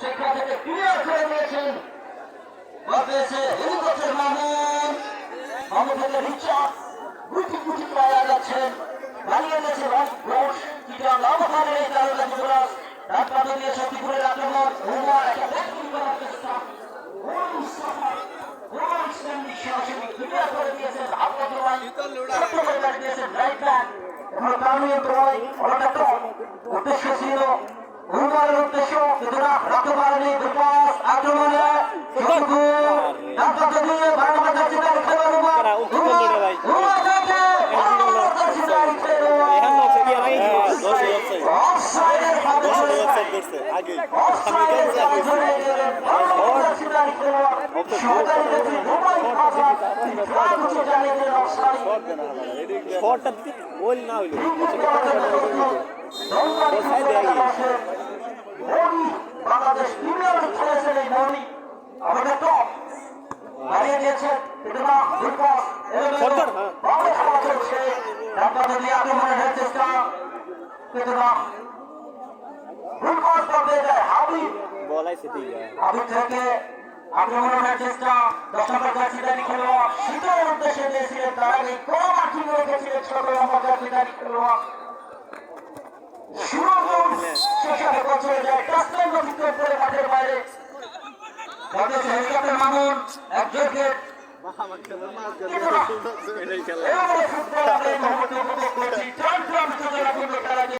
সেখান থেকে ক্লিয়ার করে দিয়েছেন। বাপেছে হেলিকপ্টার মামুন মামুন থেকে রিচার্ড গুটি গুটি পাওয়া দাঁড়িয়ে গেছে রাজ ঘোষ কিটা নাম হারে এই তারকা যুবরাজ রাত পাতে দিয়ে শক্তিপুরের আক্রমণ হুমা, একটা ব্যাটিং করার চেষ্টা। সাফা আক্রমণে শর্টটা দিতে না হইল। হারিয়ে দিয়েছে। কিন্তু না বিকজ সরকার, হ্যাঁ। ভালো খেলা চলছে। ডাক্তার দিয়ে আক্রমণের চেষ্টা না। বিকজ করতে যায়। হাবিব। বল আইছে ঠিক থেকে আক্রমণের চেষ্টা। দশ নম্বর জার্সিদারি খেলোয়াড় শীতের উদ্দেশ্যে দিয়েছিলেন তার আগে কম আঠি রেখেছিলেন ছোট নম্বর জার্সিদারি খেলোয়াড় বাংলাদেশ হেলিকপ্টার মামুন এক